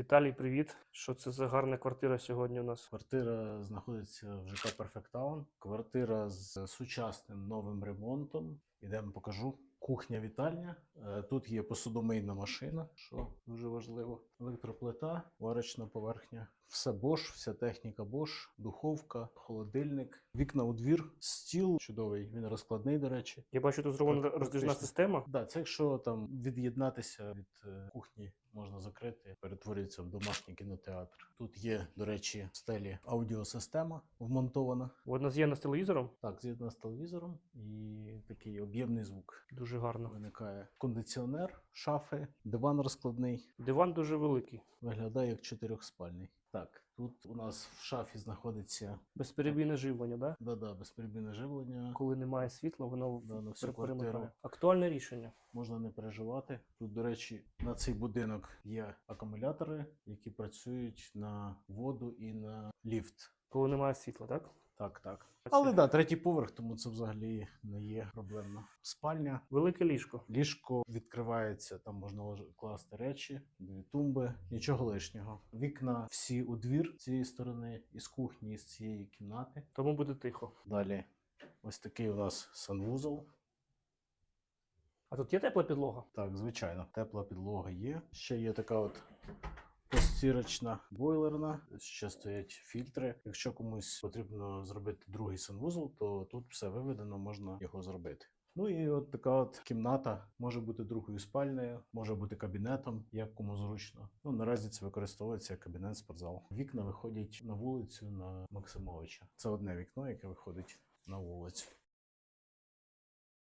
Віталій, привіт. Що це за гарна квартира сьогодні у нас? Квартира знаходиться в ЖК Perfect Town. Квартира з сучасним новим ремонтом. Ідемо покажу. Кухня вітальня. Е, Тут є посудомийна машина, що дуже важливо. Електроплита, варочна поверхня. Все Bosch, вся техніка Bosch, духовка, холодильник, вікна у двір, стіл чудовий. Він розкладний, до речі. Я бачу, тут зроблена Так, роздвижна система. Да, це якщо там від'єднатися від е, кухні закрити, перетворюється в домашній кінотеатр. Тут є, до речі, в стелі аудіосистема вмонтована. Вона з'єднана з телевізором. Так, з'єднана з телевізором і такий об'ємний звук. Дуже гарно. Виникає кондиціонер, шафи, диван розкладний. Диван дуже великий. Виглядає як чотирьохспальний. Так, тут у нас в шафі знаходиться Безперебійне живлення, да? да-да, безперебійне живлення. Коли немає світла, воно Да, на всю квартиру. Актуальне рішення. Можна не переживати. Тут, до речі, на цей будинок є акумулятори, які працюють на воду і на ліфт. Коли немає світла, так? Так, так. Але да, третій поверх, тому це взагалі не є проблемно. Спальня. Велике ліжко. Ліжко відкривається, там можна класти речі, дві тумби, нічого лишнього. Вікна всі у двір з цієї сторони, і з кухні, з цієї кімнати. Тому буде тихо. Далі ось такий у нас санвузол. А тут є тепла підлога. Так, звичайно, тепла підлога є. Ще є така от постірочна бойлерна. Ще стоять фільтри. Якщо комусь потрібно зробити другий санвузол, то тут все виведено, можна його зробити. Ну і от така от кімната може бути другою спальнею, може бути кабінетом, як кому зручно. Ну наразі це використовується як кабінет спортзал. Вікна виходять на вулицю на Максимовича. Це одне вікно, яке виходить на вулицю.